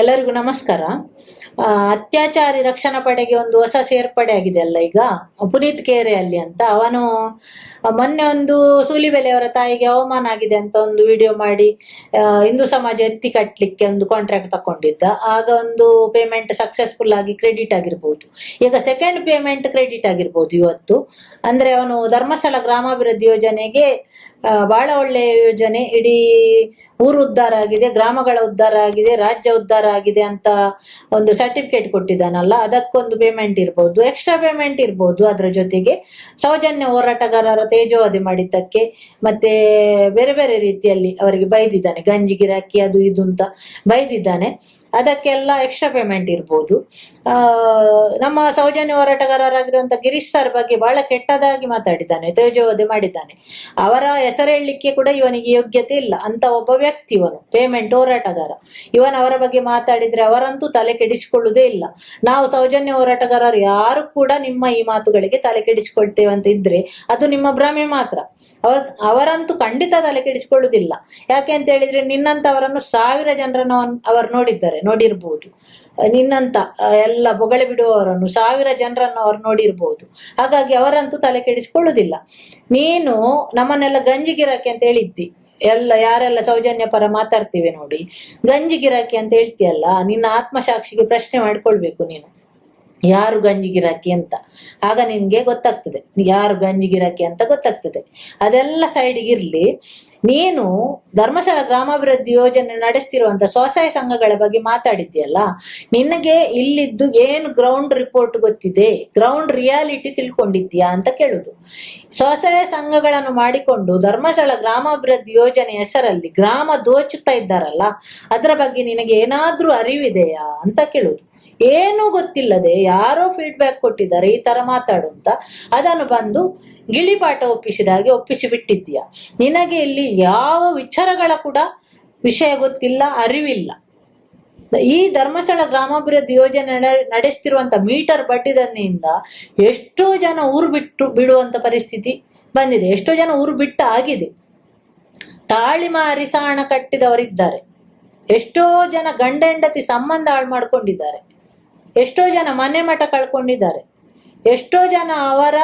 ಎಲ್ಲರಿಗೂ ನಮಸ್ಕಾರ. ಅತ್ಯಾಚಾರಿ ರಕ್ಷಣಾ ಪಡೆಗೆ ಒಂದು ಹೊಸ ಸೇರ್ಪಡೆ ಆಗಿದೆ ಅಲ್ಲ ಈಗ? ಪುನೀತ್ ಕೇರೆಯಲ್ಲಿ ಅಂತ. ಅವನು ಮೊನ್ನೆ ಒಂದು ಸೂಲಿಬೆಲೆಯವರ ತಾಯಿಗೆ ಅವಮಾನ ಆಗಿದೆ ಅಂತ ಒಂದು ವಿಡಿಯೋ ಮಾಡಿ ಹಿಂದೂ ಸಮಾಜ ಎತ್ತಿ ಕಟ್ಟಲಿಕ್ಕೆ ಒಂದು ಕಾಂಟ್ರಾಕ್ಟ್ ತಕೊಂಡಿದ್ದ ಆಗ ಒಂದು ಪೇಮೆಂಟ್ ಸಕ್ಸಸ್ಫುಲ್ ಆಗಿ ಕ್ರೆಡಿಟ್ ಆಗಿರ್ಬೋದು. ಈಗ ಸೆಕೆಂಡ್ ಪೇಮೆಂಟ್ ಕ್ರೆಡಿಟ್ ಆಗಿರ್ಬೋದು ಇವತ್ತು. ಅಂದ್ರೆ ಅವನು ಧರ್ಮಸ್ಥಳ ಗ್ರಾಮಾಭಿವೃದ್ಧಿ ಯೋಜನೆಗೆ ಬಹಳ ಒಳ್ಳೆಯ ಯೋಜನೆ. ಇಡೀ ಊರು ಉದ್ಧಾರ ಆಗಿದೆ, ಗ್ರಾಮಗಳ ಉದ್ಧಾರ ಆಗಿದೆ, ರಾಜ್ಯ ಉದ್ಧಾರ ಆಗಿದೆ ಅಂತ ಒಂದು ಸರ್ಟಿಫಿಕೇಟ್ ಕೊಟ್ಟಿದ್ದಾನಲ್ಲ, ಅದಕ್ಕೊಂದು ಪೇಮೆಂಟ್ ಇರ್ಬೋದು ಎಕ್ಸ್ಟ್ರಾ ಪೇಮೆಂಟ್ ಇರ್ಬೋದು ಅದರ ಜೊತೆಗೆ. ಸೌಜನ್ಯ ಹೋರಾಟಗಾರರ ತೇಜೋವಧಿ ಮಾಡಿದ್ದಕ್ಕೆ ಮತ್ತೆ ಬೇರೆ ಬೇರೆ ರೀತಿಯಲ್ಲಿ ಅವರಿಗೆ ಬೈದಿದ್ದಾನೆ. ಗಂಜಿ ಗಿರಾಕಿ ಅದು ಇದು ಅಂತ ಬೈದಿದ್ದಾನೆ. ಅದಕ್ಕೆಲ್ಲ ಎಕ್ಸ್ಟ್ರಾ ಪೇಮೆಂಟ್ ಇರ್ಬೋದು. ನಮ್ಮ ಸೌಜನ್ಯ ಹೋರಾಟಗಾರರಾಗಿರುವಂತ ಗಿರೀಶ್ ಸರ್ ಬಗ್ಗೆ ಬಹಳ ಕೆಟ್ಟದಾಗಿ ಮಾತಾಡಿದ್ದಾನೆ, ತೇಜೋವಧೆ ಮಾಡಿದ್ದಾನೆ. ಅವರ ಹೆಸರೇಳಲಿಕ್ಕೆ ಕೂಡ ಇವನಿಗೆ ಯೋಗ್ಯತೆ ಇಲ್ಲ. ಅಂತ ಒಬ್ಬ ವ್ಯಕ್ತಿ ಇವನು ಪೇಮೆಂಟ್ ಹೋರಾಟಗಾರ. ಇವನ್ ಅವರ ಬಗ್ಗೆ ಮಾತಾಡಿದ್ರೆ ಅವರಂತೂ ತಲೆ ಕೆಡಿಸಿಕೊಳ್ಳುವುದೇ ಇಲ್ಲ. ನಾವು ಸೌಜನ್ಯ ಹೋರಾಟಗಾರರು ಯಾರು ಕೂಡ ನಿಮ್ಮ ಈ ಮಾತುಗಳಿಗೆ ತಲೆ ಕೆಡಿಸಿಕೊಳ್ತೇವೆ ಅಂತ ಇದ್ರೆ ಅದು ನಿಮ್ಮ ಭ್ರಮೆ ಮಾತ್ರ. ಅವ, ಅವರಂತೂ ಖಂಡಿತ ತಲೆ ಕೆಡಿಸಿಕೊಳ್ಳುವುದಿಲ್ಲ. ಯಾಕೆ ಅಂತ ಹೇಳಿದ್ರೆ ನಿನ್ನಂತವರನ್ನು ಸಾವಿರ ಜನರನ್ನು ಅವರು ನೋಡಿದ್ದಾರೆ. ನೋಡಿರ್ಬೋದು. ನಿನ್ನಂತ ಎಲ್ಲ ಬೊಗಳೆ ಬಿಡುವವರನ್ನು, ಸಾವಿರ ಜನರನ್ನು ಅವರು ನೋಡಿರ್ಬೋದು. ಹಾಗಾಗಿ ಅವರಂತೂ ತಲೆ ಕೆಡಿಸಿಕೊಳ್ಳುವುದಿಲ್ಲ. ನೀನು ನಮ್ಮನ್ನೆಲ್ಲ ಗಂಜಿಗಿರಕ್ಕೆ ಗಿರಾಕಿ ಅಂತ ಹೇಳಿದ್ದಿ. ಎಲ್ಲ ಯಾರೆಲ್ಲ ಸೌಜನ್ಯ ಪರ ಮಾತಾಡ್ತೀವಿ ನೋಡಿ. ಗಂಜಿಗಿರಕ್ಕೆ ಗಿರಾಕಿ ಅಂತ ಹೇಳ್ತಿಯಲ್ಲ, ನಿನ್ನ ಆತ್ಮಸಾಕ್ಷಿಗೆ ಪ್ರಶ್ನೆ ಮಾಡ್ಕೊಳ್ಬೇಕು ನೀನು. ಯಾರು ಗಂಜಿ ಅಂತ. ಆಗ ನಿನ್ಗೆ ಗೊತ್ತಾಗ್ತದೆ. ಯಾರು ಗಂಜಿ ಅಂತ ಗೊತ್ತಾಗ್ತದೆ. ಅದೆಲ್ಲ ಸೈಡ್ಗಿರ್ಲಿ ನೀನು ಧರ್ಮಸ್ಥಳ ಗ್ರಾಮಾಭಿವೃದ್ಧಿ ಯೋಜನೆ ನಡೆಸ್ತಿರುವಂತ ಸ್ವಸಹಾಯ ಸಂಘಗಳ ಬಗ್ಗೆ ಮಾತಾಡಿದ್ಯಲ್ಲ ನಿನಗೆ ಇಲ್ಲಿದ್ದು ಏನು ಗ್ರೌಂಡ್ ರಿಪೋರ್ಟ್ ಗೊತ್ತಿದೆ? ಗ್ರೌಂಡ್ ರಿಯಾಲಿಟಿ ತಿಳ್ಕೊಂಡಿದ್ಯಾ ಅಂತ ಕೇಳುದು. ಸ್ವಸಹಾಯ ಸಂಘಗಳನ್ನು ಮಾಡಿಕೊಂಡು ಧರ್ಮಸ್ಥಳ ಗ್ರಾಮಾಭಿವೃದ್ಧಿ ಯೋಜನೆ ಹೆಸರಲ್ಲಿ ಗ್ರಾಮ ದೋಚುತ್ತಾ ಇದ್ದಾರಲ್ಲ, ಅದರ ಬಗ್ಗೆ ನಿನಗೆ ಏನಾದ್ರೂ ಅರಿವಿದೆಯಾ ಅಂತ ಕೇಳುದು. ಏನೂ ಗೊತ್ತಿಲ್ಲದೆ ಯಾರೋ ಫೀಡ್ಬ್ಯಾಕ್ ಕೊಟ್ಟಿದ್ದಾರೆ, ಈ ತರ ಮಾತಾಡು ಅಂತ. ಅದನ್ನು ಬಂದು ಗಿಳಿಪಾಠ ಒಪ್ಪಿಸಿದ ಹಾಗೆ ಒಪ್ಪಿಸಿ ಬಿಟ್ಟಿದ್ದೀಯ. ನಿನಗೆ ಇಲ್ಲಿ ಯಾವ ವಿಚಾರಗಳ ಕೂಡ ವಿಷಯ ಗೊತ್ತಿಲ್ಲ, ಅರಿವಿಲ್ಲ. ಈ ಧರ್ಮಸ್ಥಳ ಗ್ರಾಮಾಭಿವೃದ್ಧಿ ಯೋಜನೆ ನಡೆ- ನಡೆಸ್ತಿರುವಂತ ಮೀಟರ್ ಬಡ್ಡಿದನ್ನಿಂದ ಎಷ್ಟೋ ಜನ ಊರು ಬಿಟ್ಟು ಬಿಡುವಂತ ಪರಿಸ್ಥಿತಿ ಬಂದಿದೆ. ಎಷ್ಟೋ ಜನ ಊರು ಬಿಟ್ಟ ಆಗಿದೆ. ತಾಳಿ ಮಾರಿ ಸಾಣ ಕಟ್ಟಿದವರಿದ್ದಾರೆ. ಎಷ್ಟೋ ಜನ ಗಂಡ ಹೆಂಡತಿ ಸಂಬಂಧ ಹಾಳು ಮಾಡ್ಕೊಂಡಿದ್ದಾರೆ. ಎಷ್ಟೋ ಜನ ಮನೆ ಮಠ ಕಳ್ಕೊಂಡಿದ್ದಾರೆ. ಎಷ್ಟೋ ಜನ ಅವರ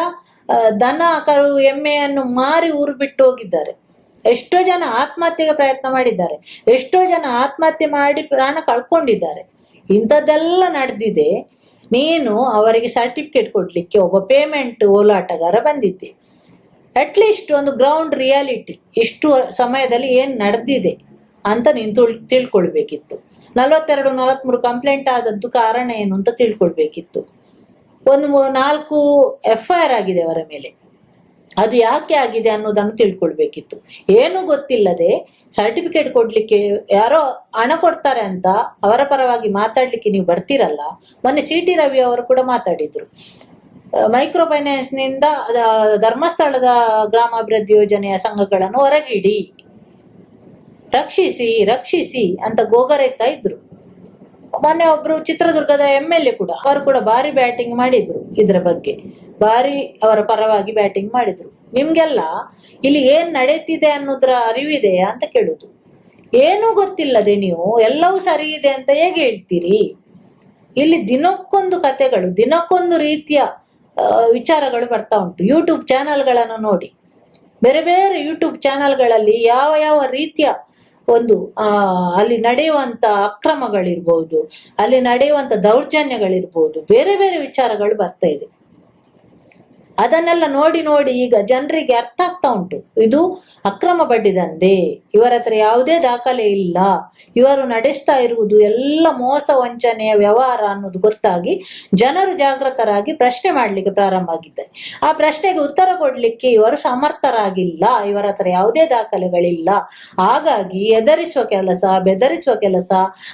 ದನ ಕರು, ಎಮ್ಮೆಯನ್ನು ಮಾರಿ ಊರು ಬಿಟ್ಟು ಹೋಗಿದ್ದಾರೆ. ಎಷ್ಟೋ ಜನ ಆತ್ಮಹತ್ಯೆಗೆ ಪ್ರಯತ್ನ ಮಾಡಿದ್ದಾರೆ. ಎಷ್ಟೋ ಜನ ಆತ್ಮಹತ್ಯೆ ಮಾಡಿ ಪ್ರಾಣ ಕಳ್ಕೊಂಡಿದ್ದಾರೆ. ಇಂಥದ್ದೆಲ್ಲ ನಡೆದಿದೆ. ನೀನು ಅವರಿಗೆ ಸರ್ಟಿಫಿಕೇಟ್ ಕೊಡ್ಲಿಕ್ಕೆ ಒಬ್ಬ ಪೇಮೆಂಟ್ ಓಲಾಟಗಾರ ಬಂದಿದ್ದೆ. ಅಟ್ಲೀಸ್ಟ್ ಒಂದು ಗ್ರೌಂಡ್ ರಿಯಾಲಿಟಿ ಇಷ್ಟು ಸಮಯದಲ್ಲಿ ಏನು ನಡೆದಿದೆ. ಅಂತ ನೀನು ತುಳ್, ತಿಳ್ಕೊಳ್ಬೇಕಿತ್ತು. ನಲವತ್ತೆರಡು, ನಲವತ್ಮೂರು ಕಂಪ್ಲೇಂಟ್ ಆದದ್ದು ಕಾರಣ ಏನು ಅಂತ ತಿಳ್ಕೊಳ್ಬೇಕಿತ್ತು. ಒಂದು ನಾಲ್ಕು ಎಫ್ ಐ ಆರ್ ಆಗಿದೆ ಅವರ ಮೇಲೆ. ಅದು ಯಾಕೆ ಆಗಿದೆ ಅನ್ನೋದನ್ನು ತಿಳ್ಕೊಳ್ಬೇಕಿತ್ತು. ಏನು ಗೊತ್ತಿಲ್ಲದೆ ಸರ್ಟಿಫಿಕೇಟ್ ಕೊಡ್ಲಿಕ್ಕೆ ಯಾರೋ ಹಣ ಕೊಡ್ತಾರೆ ಅಂತ ಅವರ ಪರವಾಗಿ ಮಾತಾಡ್ಲಿಕ್ಕೆ ನೀವು ಬರ್ತೀರಲ್ಲ, ಮೊನ್ನೆ ಸಿ ಟಿ ರವಿ ಅವರು ಕೂಡ ಮಾತಾಡಿದ್ರು. ಮೈಕ್ರೋ ಫೈನಾನ್ಸ್ನಿಂದ ಧರ್ಮಸ್ಥಳದ ಗ್ರಾಮಾಭಿವೃದ್ಧಿ ಯೋಜನೆಯ ಸಂಘಗಳನ್ನು ಹೊರಗಿಡಿ. ರಕ್ಷಿಸಿ ರಕ್ಷಿಸಿ ಅಂತ ಗೋಗರೆತ್ತಾ ಇದ್ರು. ಮೊನ್ನೆ ಒಬ್ರು ಚಿತ್ರದುರ್ಗದ ಎಂ ಎಲ್ ಎ ಕೂಡ, ಅವರು ಕೂಡ ಭಾರಿ ಬ್ಯಾಟಿಂಗ್ ಮಾಡಿದ್ರು ಇದ್ರ ಬಗ್ಗೆ. ಭಾರಿ ಅವರ ಪರವಾಗಿ ಬ್ಯಾಟಿಂಗ್ ಮಾಡಿದ್ರು. ನಿಮ್ಗೆಲ್ಲ ಇಲ್ಲಿ ಏನ್ ನಡೀತಿದೆ ಅನ್ನೋದ್ರ ಅರಿವಿದೆಯಾ ಅಂತ ಕೇಳುದು. ಏನೂ ಗೊತ್ತಿಲ್ಲದೆ ನೀವು ಎಲ್ಲವೂ ಸರಿ ಇದೆ ಅಂತ ಹೇಗೆ ಹೇಳ್ತೀರಿ? ಇಲ್ಲಿ ದಿನಕ್ಕೊಂದು ಕತೆಗಳು, ದಿನಕ್ಕೊಂದು ರೀತಿಯ ವಿಚಾರಗಳು ಬರ್ತಾ ಉಂಟು. ಯೂಟ್ಯೂಬ್ ಚಾನೆಲ್ಗಳನ್ನು ನೋಡಿ. ಬೇರೆ ಬೇರೆ ಯೂಟ್ಯೂಬ್ ಚಾನೆಲ್ಗಳಲ್ಲಿ ಯಾವ ಯಾವ ರೀತಿಯ ಒಂದು ಆ ಅಲ್ಲಿ ನಡೆಯುವಂತ ಅಕ್ರಮಗಳಿರ್ಬೋದು ಅಲ್ಲಿ ನಡೆಯುವಂತ ದೌರ್ಜನ್ಯಗಳಿರ್ಬೋದು ಬೇರೆ ಬೇರೆ ವಿಚಾರಗಳು ಬರ್ತಾ ಇದೆ. ಅದನ್ನೆಲ್ಲ ನೋಡಿ ನೋಡಿ ಈಗ ಜನರಿಗೆ ಅರ್ಥ ಆಗ್ತಾ ಉಂಟು. ಇದು ಅಕ್ರಮ ಬಡ್ಡಿದಂದೆ ಇವರ ಹತ್ರ ಯಾವುದೇ ದಾಖಲೆ ಇಲ್ಲ. ಇವರು ನಡೆಸ್ತಾ ಇರುವುದು ಎಲ್ಲ ಮೋಸ ವಂಚನೆಯ ವ್ಯವಹಾರ ಅನ್ನೋದು ಗೊತ್ತಾಗಿ ಜನರು ಜಾಗೃತರಾಗಿ ಪ್ರಶ್ನೆ ಮಾಡಲಿಕ್ಕೆ ಪ್ರಾರಂಭ ಆಗಿದ್ದಾರೆ. ಆ ಪ್ರಶ್ನೆಗೆ ಉತ್ತರ ಕೊಡ್ಲಿಕ್ಕೆ ಇವರು ಸಮರ್ಥರಾಗಿಲ್ಲ. ಇವರ ಹತ್ರ ಯಾವುದೇ ದಾಖಲೆಗಳಿಲ್ಲ. ಹಾಗಾಗಿ ಎದರಿಸುವ ಕೆಲಸ, ಬೆದರಿಸುವ ಕೆಲಸ,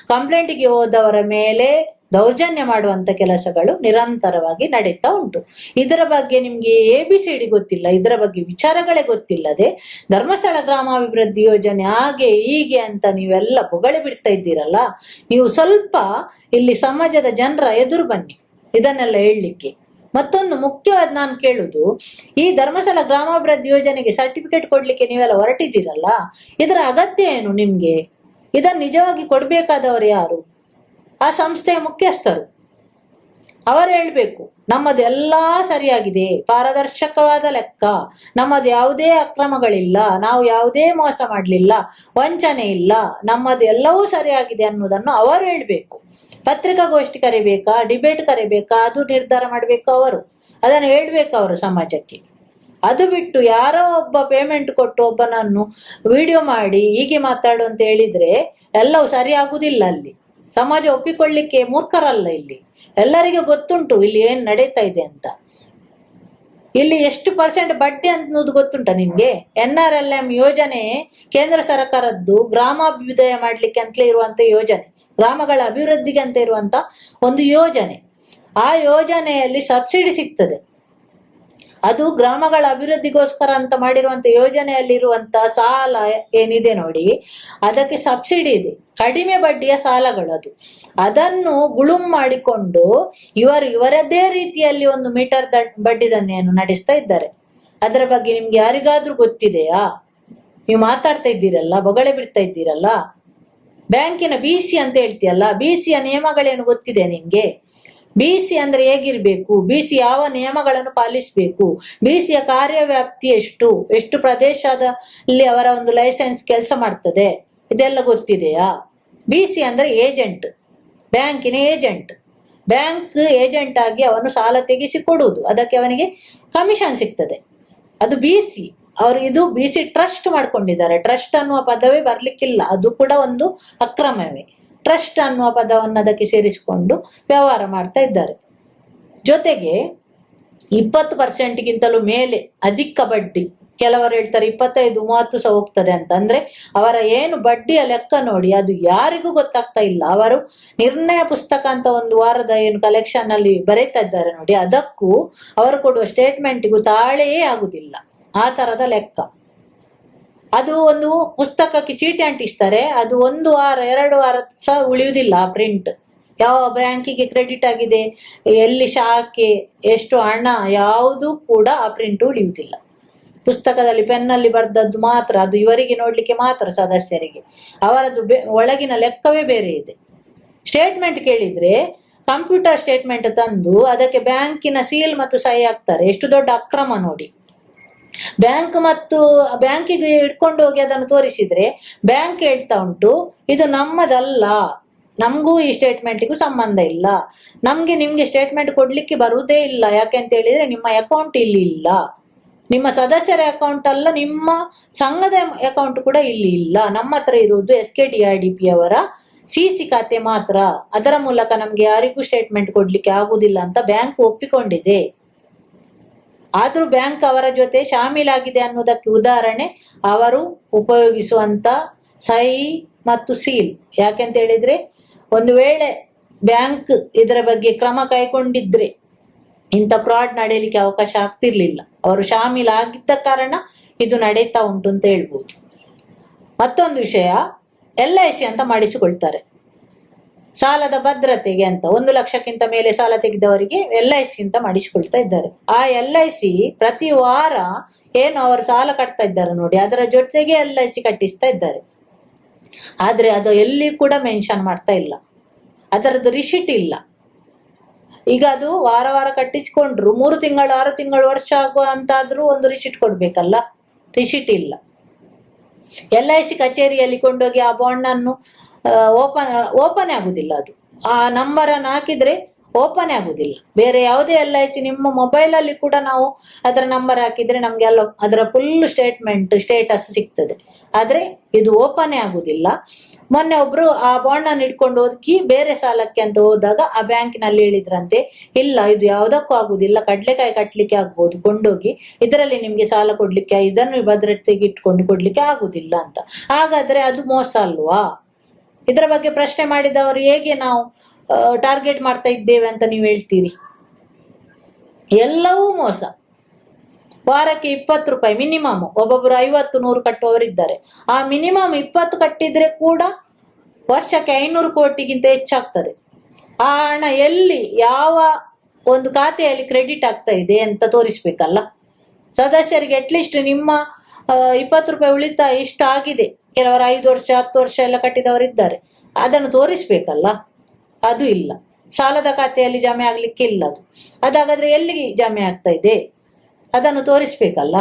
ಕಂಪ್ಲೇಂಟ್ಗೆ ಹೋದವರ ಮೇಲೆ ದೌರ್ಜನ್ಯ ಮಾಡುವಂತ ಕೆಲಸಗಳು ನಿರಂತರವಾಗಿ ನಡೀತಾ ಉಂಟು. ಇದರ ಬಗ್ಗೆ ನಿಮ್ಗೆ ಎ ಬಿ ಸಿ ಡಿ ಗೊತ್ತಿಲ್ಲ. ಇದರ ಬಗ್ಗೆ ವಿಚಾರಗಳೇ ಗೊತ್ತಿಲ್ಲದೆ ಧರ್ಮಸ್ಥಳ ಗ್ರಾಮಾಭಿವೃದ್ಧಿ ಯೋಜನೆ ಹಾಗೆ ಹೀಗೆ ಅಂತ ನೀವೆಲ್ಲ ಬೊಗಳೆ ಬಿಡ್ತಾ ಇದ್ದೀರಲ್ಲ? ನೀವು ಸ್ವಲ್ಪ ಇಲ್ಲಿ ಸಮಾಜದ ಜನರ ಎದುರು ಬನ್ನಿ. ಇದನ್ನೆಲ್ಲ ಹೇಳಲಿಕ್ಕೆ. ಮತ್ತೊಂದು ಮುಖ್ಯವಾದ ನಾನು ಕೇಳುದು, ಈ ಧರ್ಮಸ್ಥಳ ಗ್ರಾಮಾಭಿವೃದ್ಧಿ ಯೋಜನೆಗೆ ಸರ್ಟಿಫಿಕೇಟ್ ಕೊಡ್ಲಿಕ್ಕೆ ನೀವೆಲ್ಲ ಹೊರಟಿದ್ದೀರಲ್ಲ? ಇದರ ಅಗತ್ಯ ಏನು ನಿಮ್ಗೆ? ಇದನ್ನ ನಿಜವಾಗಿ ಕೊಡ್ಬೇಕಾದವರು ಯಾರು? ಆ ಸಂಸ್ಥೆಯ ಮುಖ್ಯಸ್ಥರು. ಅವರು ಹೇಳ್ಬೇಕು ನಮ್ಮದೆಲ್ಲ ಸರಿಯಾಗಿದೆ, ಪಾರದರ್ಶಕವಾದ ಲೆಕ್ಕ, ನಮ್ಮದು ಯಾವುದೇ ಅಕ್ರಮಗಳಿಲ್ಲ, ನಾವು ಯಾವುದೇ ಮೋಸ ಮಾಡಲಿಲ್ಲ, ವಂಚನೆ ಇಲ್ಲ ನಮ್ಮದೆಲ್ಲವೂ ಸರಿಯಾಗಿದೆ ಅನ್ನೋದನ್ನು ಅವರು ಹೇಳ್ಬೇಕು. ಪತ್ರಿಕಾಗೋಷ್ಠಿ ಕರಿಬೇಕಾ, ಡಿಬೇಟ್ ಕರಿಬೇಕಾ, ಅದು ನಿರ್ಧಾರ ಮಾಡಬೇಕು ಅವರು. ಅದನ್ನು ಹೇಳ್ಬೇಕು ಅವರು ಸಮಾಜಕ್ಕೆ. ಅದು ಬಿಟ್ಟು ಯಾರೋ ಒಬ್ಬ ಪೇಮೆಂಟ್ ಕೊಟ್ಟು ಒಬ್ಬನನ್ನು ವಿಡಿಯೋ ಮಾಡಿ, ಹೀಗೆ ಮಾತಾಡು ಅಂತ ಹೇಳಿದ್ರೆ, ಎಲ್ಲವೂ ಸರಿ ಆಗುದಿಲ್ಲ ಅಲ್ಲಿ. ಸಮಾಜ ಒಪ್ಪಿಕೊಳ್ಳಿಕ್ಕೆ ಮೂರ್ಖರಲ್ಲ ಇಲ್ಲಿ. ಎಲ್ಲರಿಗೂ ಗೊತ್ತುಂಟು ಇಲ್ಲಿ ಏನ್ ನಡೀತಾ ಇದೆ ಅಂತ. ಇಲ್ಲಿ ಎಷ್ಟು ಪರ್ಸೆಂಟ್ ಬಡ್ಡಿ ಅನ್ನೋದು ಗೊತ್ತುಂಟ ನಿಮ್ಗೆ? ಎನ್ ಆರ್ ಎಲ್ ಎಂ ಯೋಜನೆ ಕೇಂದ್ರ ಸರ್ಕಾರದ್ದು ಗ್ರಾಮಾಭ್ಯುದಯ ಮಾಡ್ಲಿಕ್ಕೆ ಅಂತಲೇ ಇರುವಂತ ಯೋಜನೆ, ಗ್ರಾಮಗಳ ಅಭಿವೃದ್ಧಿಗೆ ಅಂತ ಇರುವಂತ ಒಂದು ಯೋಜನೆ. ಆ ಯೋಜನೆಯಲ್ಲಿ ಸಬ್ಸಿಡಿ ಸಿಗ್ತದೆ. ಅದು ಗ್ರಾಮಗಳ ಅಭಿವೃದ್ಧಿಗೋಸ್ಕರ ಅಂತ ಮಾಡಿರುವಂತ ಯೋಜನೆಯಲ್ಲಿರುವಂತ ಸಾಲ ಏನಿದೆ ನೋಡಿ, ಅದಕ್ಕೆ ಸಬ್ಸಿಡಿ ಇದೆ. ಕಡಿಮೆ ಬಡ್ಡಿಯ ಸಾಲಗಳು ಅದು. ಅದನ್ನು ಗುಳುಂ ಮಾಡಿಕೊಂಡು ಇವರು ಇವರದ್ದೇ ರೀತಿಯಲ್ಲಿ ಒಂದು ಮೀಟರ್ ಬಡ್ಡಿ ದಂಧೆಯನ್ನು ನಡೆಸ್ತಾ ಇದ್ದಾರೆ. ಅದರ ಬಗ್ಗೆ ನಿಮ್ಗೆ ಯಾರಿಗಾದ್ರೂ ಗೊತ್ತಿದೆಯಾ? ನೀವು ಮಾತಾಡ್ತಾ ಇದ್ದೀರಲ್ಲ, ಬೊಗಳೆ ಬಿಡ್ತಾ ಇದ್ದೀರಲ್ಲ? ಬ್ಯಾಂಕಿನ ಬಿ ಸಿ ಅಂತ ಹೇಳ್ತೀಯಲ್ಲ, ಬಿ ಸಿಯ ನಿಯಮಗಳೇನು ಗೊತ್ತಿದೆ ನಿನ್ಗೆ ಬಿ ಸಿ ಅಂದ್ರೆ ಹೇಗಿರ್ಬೇಕು? ಬಿ ಸಿ ಯಾವ ನಿಯಮಗಳನ್ನು ಪಾಲಿಸಬೇಕು? ಬಿ ಸಿಯ ಕಾರ್ಯವ್ಯಾಪ್ತಿ ಎಷ್ಟು? ಎಷ್ಟು ಪ್ರದೇಶದಲ್ಲಿ ಅವರ ಒಂದು ಲೈಸೆನ್ಸ್ ಕೆಲಸ ಮಾಡ್ತದೆ? ಇದೆಲ್ಲ ಗೊತ್ತಿದೆಯಾ? ಬಿ ಸಿ ಅಂದ್ರೆ ಏಜೆಂಟ್. ಬ್ಯಾಂಕಿನ ಏಜೆಂಟ್. ಬ್ಯಾಂಕ್ ಏಜೆಂಟ್ ಆಗಿ ಅವನು ಸಾಲ ತೆಗೆಸಿ ಕೊಡುವುದು. ಅದಕ್ಕೆ ಅವನಿಗೆ ಕಮಿಷನ್ ಸಿಗ್ತದೆ. ಅದು ಬಿ ಸಿ. ಅವರು ಇದು ಬಿ ಸಿ ಟ್ರಸ್ಟ್ ಮಾಡ್ಕೊಂಡಿದ್ದಾರೆ. ಟ್ರಸ್ಟ್ ಅನ್ನುವ ಪದವೇ ಬರ್ಲಿಕ್ಕಿಲ್ಲ. ಅದು ಕೂಡ ಒಂದು ಅಕ್ರಮವೇ. ಟ್ರಸ್ಟ್ ಅನ್ನುವ ಪದವನ್ನು ಅದಕ್ಕೆ ಸೇರಿಸಿಕೊಂಡು ವ್ಯವಹಾರ ಮಾಡ್ತಾ ಇದ್ದಾರೆ. ಜೊತೆಗೆ ಇಪ್ಪತ್ತು ಪರ್ಸೆಂಟ್ಗಿಂತಲೂ ಮೇಲೆ ಅಧಿಕ ಬಡ್ಡಿ, ಕೆಲವರು ಹೇಳ್ತಾರೆ ಇಪ್ಪತ್ತೈದು, ಮೂವತ್ತು ಸಹ ಹೋಗ್ತದೆ ಅಂತ ಅಂದ್ರೆ ಅವರ ಏನು ಬಡ್ಡಿಯ ಲೆಕ್ಕ ನೋಡಿ ಅದು ಯಾರಿಗೂ ಗೊತ್ತಾಗ್ತಾ ಇಲ್ಲ. ಅವರು ನಿರ್ಣಯ ಪುಸ್ತಕ ಅಂತ ಒಂದು ವಾರದ ಏನು ಕಲೆಕ್ಷನ್ ಅಲ್ಲಿ ಬರೀತಾ ಇದ್ದಾರೆ ನೋಡಿ, ಅದಕ್ಕೂ ಅವರು ಕೊಡುವ ಸ್ಟೇಟ್ಮೆಂಟ್ಗೂ ತಾಳೆಯೇ ಆಗುದಿಲ್ಲ. ಆ ತರದ ಲೆಕ್ಕ. ಅದು ಒಂದು ಪುಸ್ತಕಕ್ಕೆ ಚೀಟಿ ಅಂಟಿಸ್ತಾರೆ. ಅದು ಒಂದು ವಾರ, ಎರಡು ವಾರ ಸಹ ಉಳಿಯುವುದಿಲ್ಲ ಆ ಪ್ರಿಂಟ್ ಯಾವ ಬ್ಯಾಂಕಿಗೆ ಕ್ರೆಡಿಟ್ ಆಗಿದೆ, ಎಲ್ಲಿ ಶಾಖೆ, ಎಷ್ಟು ಹಣ, ಯಾವುದು ಕೂಡ ಆ ಪ್ರಿಂಟ್ ಉಳಿಯುವುದಿಲ್ಲ. ಪುಸ್ತಕದಲ್ಲಿ ಪೆನ್ನಲ್ಲಿ ಬರೆದದ್ದು ಮಾತ್ರ, ಅದು ಇವರಿಗೆ ನೋಡಲಿಕ್ಕೆ ಮಾತ್ರ ಸದಸ್ಯರಿಗೆ. ಅವರದ್ದು ಒಳಗಿನ ಲೆಕ್ಕವೇ ಬೇರೆ ಇದೆ. ಸ್ಟೇಟ್ಮೆಂಟ್ ಕೇಳಿದ್ರೆ ಕಂಪ್ಯೂಟರ್ ಸ್ಟೇಟ್ಮೆಂಟ್ ತಂದು ಅದಕ್ಕೆ ಬ್ಯಾಂಕಿನ ಸೀಲ್ ಮತ್ತು ಸಹಿ ಹಾಕ್ತಾರೆ. ಎಷ್ಟು ದೊಡ್ಡ ಅಕ್ರಮ ನೋಡಿ. ಬ್ಯಾಂಕ್ ಮತ್ತು ಬ್ಯಾಂಕಿಗೆ ಇಟ್ಕೊಂಡು ಹೋಗಿ ಅದನ್ನು ತೋರಿಸಿದ್ರೆ ಬ್ಯಾಂಕ್ ಹೇಳ್ತಾ ಉಂಟು, ಇದು ನಮ್ಮದಲ್ಲ. ನಮಗೂ ಈ ಸ್ಟೇಟ್ಮೆಂಟ್ಗೂ ಸಂಬಂಧ ಇಲ್ಲ. ನಮ್ಗೆ ನಿಮ್ಗೆ ಸ್ಟೇಟ್ಮೆಂಟ್ ಕೊಡ್ಲಿಕ್ಕೆ ಬರುವುದೇ ಇಲ್ಲ. ಯಾಕೆ ಅಂತ ಹೇಳಿದ್ರೆ ನಿಮ್ಮ ಅಕೌಂಟ್ ಇಲ್ಲಿ ಇಲ್ಲ. ನಿಮ್ಮ ಸದಸ್ಯರ ಅಕೌಂಟ್ ಅಲ್ಲ, ನಿಮ್ಮ ಸಂಘದ ಅಕೌಂಟ್ ಕೂಡ ಇಲ್ಲಿ ಇಲ್ಲ. ನಮ್ಮ ಹತ್ರ ಇರುವುದು S K D R D P ಅವರ ಸಿ ಸಿ ಖಾತೆ ಮಾತ್ರ. ಅದರ ಮೂಲಕ ನಮ್ಗೆ ಯಾರಿಗೂ ಸ್ಟೇಟ್ಮೆಂಟ್ ಕೊಡ್ಲಿಕ್ಕೆ ಆಗುದಿಲ್ಲ ಅಂತ ಬ್ಯಾಂಕ್ ಒಪ್ಪಿಕೊಂಡಿದೆ. ಆದ್ರೂ ಬ್ಯಾಂಕ್ ಅವರ ಜೊತೆ ಶಾಮೀಲಾಗಿದೆ ಅನ್ನೋದಕ್ಕೆ ಉದಾಹರಣೆ, ಅವರು ಉಪಯೋಗಿಸುವಂತ ಸಹಿ ಮತ್ತು ಸೀಲ್. ಯಾಕೆಂತ ಹೇಳಿದ್ರೆ, ಒಂದು ವೇಳೆ ಬ್ಯಾಂಕ್ ಇದರ ಬಗ್ಗೆ ಕ್ರಮ ಕೈಗೊಂಡಿದ್ರೆ ಇಂಥ ಫ್ರಾಡ್ ನಡೆಯಲಿಕ್ಕೆ ಅವಕಾಶ ಆಗ್ತಿರ್ಲಿಲ್ಲ. ಅವರು ಶಾಮೀಲಾಗಿದ್ದ ಕಾರಣ ಇದು ನಡೀತಾ ಉಂಟು ಅಂತ ಹೇಳ್ಬೋದು. ಮತ್ತೊಂದು ವಿಷಯ, ಎಲ್ ಐ ಸಿ ಅಂತ ಮಾಡಿಸಿಕೊಳ್ತಾರೆ. ಸಾಲದ ಭದ್ರತೆಗೆ ಅಂತ ಒಂದು ಲಕ್ಷಕ್ಕಿಂತ ಮೇಲೆ ಸಾಲ ತೆಗೆದವರಿಗೆ ಎಲ್ ಐ ಸಿ ಅಂತ ಮಾಡಿಸಿಕೊಳ್ತಾ ಇದ್ದಾರೆ. ಆ ಎಲ್ ಐ ಸಿ ಪ್ರತಿ ವಾರ ಏನು ಅವರು ಸಾಲ ಕಟ್ತಾ ಇದ್ದಾರೆ ನೋಡಿ, ಅದರ ಜೊತೆಗೆ ಎಲ್ ಐ ಸಿ ಕಟ್ಟಿಸ್ತಾ ಇದ್ದಾರೆ. ಆದ್ರೆ ಅದು ಎಲ್ಲಿ ಕೂಡ ಮೆನ್ಷನ್ ಮಾಡ್ತಾ ಇಲ್ಲ. ಅದರದ್ದು ರಿಸಿಟ್ ಇಲ್ಲ. ಈಗ ಅದು ವಾರ ವಾರ ಕಟ್ಟಿಸ್ಕೊಂಡ್ರು, ಮೂರು ತಿಂಗಳು, ಆರು ತಿಂಗಳು ವರ್ಷ ಆಗುವ ಅಂತಾದ್ರೂ ಒಂದು ರಿಸಿಟ್ ಕೊಡ್ಬೇಕಲ್ಲ? ರಿಸಿಟ್ ಇಲ್ಲ. ಎಲ್ ಐ ಸಿ ಕಚೇರಿಯಲ್ಲಿ ಕೊಂಡೋಗಿ ಆ ಬಾಂಡ್ ಅನ್ನು ಓಪನ್ ಓಪನ್ ಆಗುದಿಲ್ಲ ಅದು. ಆ ನಂಬರ್ ಅನ್ನು ಹಾಕಿದ್ರೆ ಓಪನ್ ಆಗುದಿಲ್ಲ. ಬೇರೆ ಯಾವುದೇ ಎಲ್ ಐ ಸಿ ನಿಮ್ಮ ಮೊಬೈಲ್ ಅಲ್ಲಿ ಕೂಡ ನಾವು ಅದರ ನಂಬರ್ ಹಾಕಿದ್ರೆ ನಮ್ಗೆ ಎಲ್ಲ ಅದರ ಫುಲ್ ಸ್ಟೇಟ್ಮೆಂಟ್ ಸ್ಟೇಟಸ್ ಸಿಗ್ತದೆ. ಆದ್ರೆ ಇದು ಓಪನ್ ಆಗುದಿಲ್ಲ. ಮೊನ್ನೆ ಒಬ್ರು ಆ ಬಾಂಡ್ ಅನ್ನು ಇಟ್ಕೊಂಡು ಹೋಗಿ ಬೇರೆ ಸಾಲಕ್ಕೆ ಅಂತ ಹೋದಾಗ ಆ ಬ್ಯಾಂಕಿನಲ್ಲಿ ಹೇಳಿದ್ರಂತೆ, ಇಲ್ಲ, ಇದು ಯಾವುದಕ್ಕೂ ಆಗುದಿಲ್ಲ, ಕಡ್ಲೆಕಾಯಿ ಕಟ್ಲಿಕ್ಕೆ ಆಗ್ಬೋದು, ಕೊಂಡೋಗಿ, ಇದರಲ್ಲಿ ನಿಮ್ಗೆ ಸಾಲ ಕೊಡ್ಲಿಕ್ಕೆ, ಇದನ್ನು ಭದ್ರತೆಗೆ ಇಟ್ಕೊಂಡು ಕೊಡ್ಲಿಕ್ಕೆ ಆಗುದಿಲ್ಲ ಅಂತ. ಹಾಗಾದ್ರೆ ಅದು ಮೋಸ ಅಲ್ವಾ? ಇದರ ಬಗ್ಗೆ ಪ್ರಶ್ನೆ ಮಾಡಿದವರು ಹೇಗೆ ನಾವು ಟಾರ್ಗೆಟ್ ಮಾಡ್ತಾ ಇದ್ದೇವೆ ಅಂತ ನೀವು ಹೇಳ್ತೀರಿ? ಎಲ್ಲವೂ ಮೋಸ. ವಾರಕ್ಕೆ ಇಪ್ಪತ್ತು ರೂಪಾಯಿ ಮಿನಿಮಮ್ ಒಬ್ಬೊಬ್ಬರು ಐವತ್ತು, ನೂರು ಕಟ್ಟುವವರಿದ್ದಾರೆ. ಆ ಮಿನಿಮಮ್ ಇಪ್ಪತ್ತು ಕಟ್ಟಿದ್ರೆ ಕೂಡ ವರ್ಷಕ್ಕೆ ಐನೂರು ಕೋಟಿಗಿಂತ ಹೆಚ್ಚಾಗ್ತದೆ. ಆ ಹಣ ಎಲ್ಲಿ, ಯಾವ ಒಂದು ಖಾತೆಯಲ್ಲಿ ಕ್ರೆಡಿಟ್ ಆಗ್ತಾ ಇದೆ ಅಂತ ತೋರಿಸ್ಬೇಕಲ್ಲ? ಸದಸ್ಯರಿಗೆ ಅಟ್ಲೀಸ್ಟ್ ನಿಮ್ಮ ಇಪ್ಪತ್ತು ರೂಪಾಯಿ ಉಳಿತಾಯ ಇಷ್ಟು ಆಗಿದೆ. ಕೆಲವರು ಐದು ವರ್ಷ, ಹತ್ತು ವರ್ಷ ಎಲ್ಲ ಕಟ್ಟಿದವರು ಇದ್ದಾರೆ. ಅದನ್ನು ತೋರಿಸ್ಬೇಕಲ್ಲ? ಅದು ಇಲ್ಲ. ಸಾಲದ ಖಾತೆಯಲ್ಲಿ ಜಮೆ ಆಗ್ಲಿಕ್ಕೆ ಇಲ್ಲ ಅದು. ಅದಾಗಾದ್ರೆ ಎಲ್ಲಿ ಜಮೆ ಆಗ್ತಾ ಇದೆ? ಅದನ್ನು ತೋರಿಸ್ಬೇಕಲ್ಲ?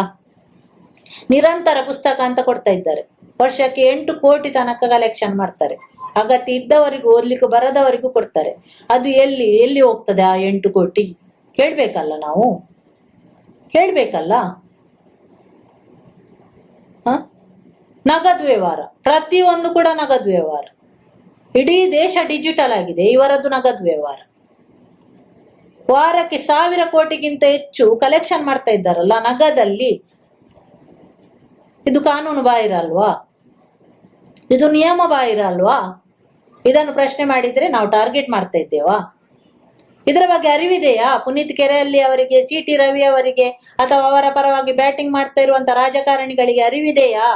ನಿರಂತರ ಪುಸ್ತಕ ಅಂತ ಕೊಡ್ತಾ ಇದ್ದಾರೆ. ವರ್ಷಕ್ಕೆ ಎಂಟು ಕೋಟಿ ತನಕ ಕಲೆಕ್ಷನ್ ಮಾಡ್ತಾರೆ. ಅಗತ್ಯ ಇದ್ದವರಿಗೂ ಓದ್ಲಿಕ್ಕೆ ಬರದವರಿಗೂ ಕೊಡ್ತಾರೆ. ಅದು ಎಲ್ಲಿ ಎಲ್ಲಿ ಹೋಗ್ತದೆ ಆ ಎಂಟು ಕೋಟಿ? ಕೇಳ್ಬೇಕಲ್ಲ ನಾವು? ಕೇಳ್ಬೇಕಲ್ಲ? ಹ? ನಗದು ವ್ಯವಹಾರ ಪ್ರತಿಯೊಂದು ಕೂಡ ನಗದು ವ್ಯವಹಾರ ಇಡೀ ದೇಶ ಡಿಜಿಟಲ್ ಆಗಿದೆ, ಇವರದ್ದು ನಗದು ವ್ಯವಹಾರ ವಾರಕ್ಕೆ ಸಾವಿರ ಕೋಟಿಗಿಂತ ಹೆಚ್ಚು ಕಲೆಕ್ಷನ್ ಮಾಡ್ತಾ ಇದ್ದಾರಲ್ಲ, ನಗದಲ್ಲಿ. ಇದು ಕಾನೂನು ಬಾಹಿರ ಅಲ್ವಾ? ಇದು ನಿಯಮ ಬಾಹಿರ ಅಲ್ವಾ? ಇದನ್ನು ಪ್ರಶ್ನೆ ಮಾಡಿದ್ರೆ ನಾವು ಟಾರ್ಗೆಟ್ ಮಾಡ್ತಾ ಇದ್ದೇವಾ? ಇದರ ಬಗ್ಗೆ ಅರಿವಿದೆಯಾ? ಪುನೀತ್ ಕೆರೆಯಲ್ಲಿ ಅವರಿಗೆ, ಸಿ ಟಿ ರವಿ ಅವರಿಗೆ, ಅಥವಾ ಅವರ ಪರವಾಗಿ ಬ್ಯಾಟಿಂಗ್ ಮಾಡ್ತಾ ಇರುವಂತ ರಾಜಕಾರಣಿಗಳಿಗೆ ಅರಿವಿದೆಯಾ?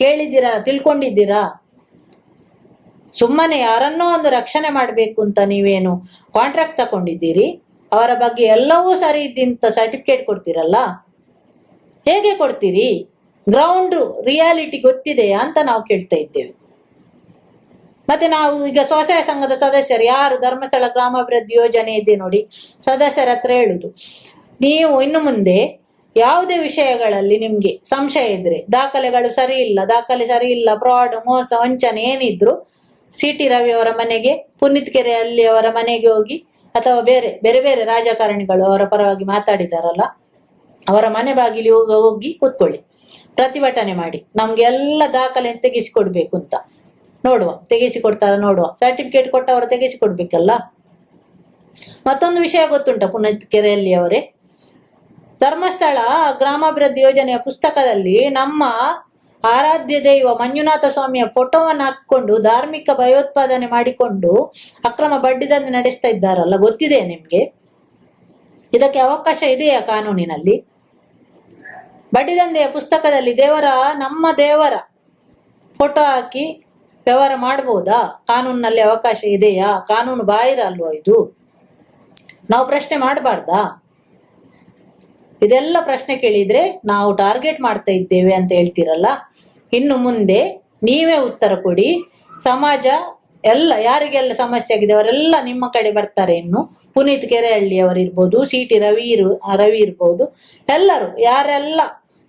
ಕೇಳಿದ್ದೀರಾ, ತಿಳ್ಕೊಂಡಿದ್ದೀರಾ? ಸುಮ್ಮನೆ ಯಾರನ್ನೋ ಒಂದು ರಕ್ಷಣೆ ಮಾಡಬೇಕು ಅಂತ ನೀವೇನು ಕಾಂಟ್ರಾಕ್ಟ್ ತಗೊಂಡಿದ್ದೀರಿ? ಅವರ ಬಗ್ಗೆ ಎಲ್ಲವೂ ಸರಿ ಇದ್ದಿಂತ ಸರ್ಟಿಫಿಕೇಟ್ ಕೊಡ್ತೀರಲ್ಲ? ಹೇಗೆ ಕೊಡ್ತೀರಿ? ಗ್ರೌಂಡ್ ರಿಯಾಲಿಟಿ ಗೊತ್ತಿದೆಯಾ ಅಂತ ನಾವು ಕೇಳ್ತಾ ಇದ್ದೇವೆ. ಮತ್ತೆ ನಾವು ಈಗ ಸ್ವಸಹಾಯ ಸಂಘದ ಸದಸ್ಯರು ಯಾರು? ಧರ್ಮಸ್ಥಳ ಗ್ರಾಮಾಭಿವೃದ್ಧಿ ಯೋಜನೆ ಇದೆ ನೋಡಿ. ಸದಸ್ಯರ ಹತ್ರ ಹೇಳುದು. ನೀವು ಇನ್ನು ಮುಂದೆ ಯಾವುದೇ ವಿಷಯಗಳಲ್ಲಿ ನಿಮ್ಗೆ ಸಂಶಯ ಇದ್ರೆ, ದಾಖಲೆಗಳು ಸರಿ ಇಲ್ಲ, ದಾಖಲೆ ಸರಿ ಇಲ್ಲ ಫ್ರಾಡ್ ಮೋಸ, ವಂಚನೆ ಏನಿದ್ರು ಸಿ ಟಿ ರವಿ ಅವರ ಮನೆಗೆ, ಪುನೀತ್ ಕೆರೆಯಲ್ಲಿ ಅವರ ಮನೆಗೆ ಹೋಗಿ, ಅಥವಾ ಬೇರೆ ಬೇರೆ ಬೇರೆ ರಾಜಕಾರಣಿಗಳು ಅವರ ಪರವಾಗಿ ಮಾತಾಡಿದಾರಲ್ಲ, ಅವರ ಮನೆ ಬಾಗಿಲಿ ಹೋಗಿ ಹೋಗಿ ಕೂತ್ಕೊಳ್ಳಿ. ಪ್ರತಿಭಟನೆ ಮಾಡಿ. ನಮ್ಗೆ ಎಲ್ಲ ದಾಖಲೆ ತೆಗೆಸಿಕೊಡ್ಬೇಕು ಅಂತ. ನೋಡುವ, ತೆಗೆಸಿಕೊಡ್ತಾರ ನೋಡುವ. ಸರ್ಟಿಫಿಕೇಟ್ ಕೊಟ್ಟವರು ತೆಗೆಸಿಕೊಡ್ಬೇಕಲ್ಲ. ಮತ್ತೊಂದು ವಿಷಯ ಗೊತ್ತುಂಟ ಪುನೀತ್ ಕೆರೆಯಲ್ಲಿ ಅವರೇ? ಧರ್ಮಸ್ಥಳ ಗ್ರಾಮಾಭಿವೃದ್ಧಿ ಯೋಜನೆಯ ಪುಸ್ತಕದಲ್ಲಿ ನಮ್ಮ ಆರಾಧ್ಯ ದೈವ ಮಂಜುನಾಥ ಸ್ವಾಮಿಯ ಫೋಟೋವನ್ನು ಹಾಕೊಂಡು ಧಾರ್ಮಿಕ ಭಯೋತ್ಪಾದನೆ ಮಾಡಿಕೊಂಡು ಅಕ್ರಮ ಬಡ್ಡಿದಂಧೆ ನಡೆಸ್ತಾ ಇದ್ದಾರಲ್ಲ ಗೊತ್ತಿದೆ ನಿಮ್ಗೆ? ಇದಕ್ಕೆ ಅವಕಾಶ ಇದೆಯಾ ಕಾನೂನಿನಲ್ಲಿ? ಬಡ್ಡಿದಂಧೆಯ ಪುಸ್ತಕದಲ್ಲಿ ದೇವರ, ನಮ್ಮ ದೇವರ ಫೋಟೋ ಹಾಕಿ ವ್ಯವಹಾರ ಮಾಡ್ಬೋದಾ? ಕಾನೂನಿನಲ್ಲಿ ಅವಕಾಶ ಇದೆಯಾ? ಕಾನೂನು ಬಾಹಿರ ಅಲ್ವಾ ಇದು? ನಾವು ಪ್ರಶ್ನೆ ಮಾಡಬಾರ್ದಾ? ಇದೆಲ್ಲ ಪ್ರಶ್ನೆ ಕೇಳಿದ್ರೆ ನಾವು ಟಾರ್ಗೆಟ್ ಮಾಡ್ತಾ ಇದ್ದೇವೆ ಅಂತ ಹೇಳ್ತೀರಲ್ಲ? ಇನ್ನು ಮುಂದೆ ನೀವೇ ಉತ್ತರ ಕೊಡಿ. ಸಮಾಜ ಎಲ್ಲ, ಯಾರಿಗೆಲ್ಲ ಸಮಸ್ಯೆ ಆಗಿದೆ, ಅವರೆಲ್ಲ ನಿಮ್ಮ ಕಡೆ ಬರ್ತಾರೆ ಇನ್ನು. ಪುನೀತ್ ಕೆರೆಹಳ್ಳಿ ಅವರಿರ್ಬೋದು, ಸಿ ಟಿ ರವಿ ಇರು, ರವಿ ಇರ್ಬೋದು. ಎಲ್ಲರೂ, ಯಾರೆಲ್ಲ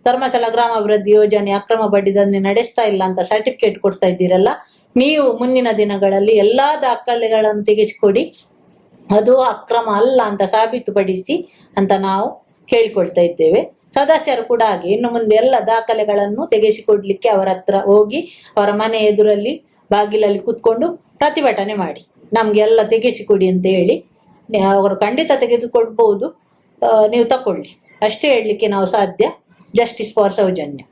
ಧರ್ಮಸ್ಥಳ ಗ್ರಾಮಾಭಿವೃದ್ಧಿ ಯೋಜನೆ ಅಕ್ರಮ ಬಡ್ಡಿ ದಂಧೆ ನಡೆಸ್ತಾ ಇಲ್ಲ ಅಂತ ಸರ್ಟಿಫಿಕೇಟ್ ಕೊಡ್ತಾ ಇದ್ದೀರಲ್ಲ, ನೀವು ಮುಂದಿನ ದಿನಗಳಲ್ಲಿ ಎಲ್ಲಾ ದಾಖಲೆಗಳನ್ನು ತೆಗೆಸಿಕೊಡಿ. ಅದು ಅಕ್ರಮ ಅಲ್ಲ ಅಂತ ಸಾಬೀತುಪಡಿಸಿ ಅಂತ ನಾವು ಕೇಳಿಕೊಳ್ತಾ ಇದ್ದೇವೆ. ಸದಸ್ಯರು ಕೂಡ ಹಾಗೆ. ಇನ್ನು ಮುಂದೆ ಎಲ್ಲ ದಾಖಲೆಗಳನ್ನು ತೆಗೆಸಿಕೊಡ್ಲಿಕ್ಕೆ ಅವರ ಹತ್ರ ಹೋಗಿ ಅವರ ಮನೆ ಎದುರಲ್ಲಿ ಬಾಗಿಲಲ್ಲಿ ಕೂತ್ಕೊಂಡು ಪ್ರತಿಭಟನೆ ಮಾಡಿ. ನಮ್ಗೆ ಎಲ್ಲ ತೆಗೆಸಿಕೊಡಿ ಅಂತ ಹೇಳಿ ಅವರು ಖಂಡಿತ ತೆಗೆದುಕೊಡ್ಬಹುದು ಆ, ನೀವು ತಕೊಳ್ಳಿ. ಅಷ್ಟೇ ಹೇಳಲಿಕ್ಕೆ ನಾವು ಸಾಧ್ಯ. Justice for Sowjanya.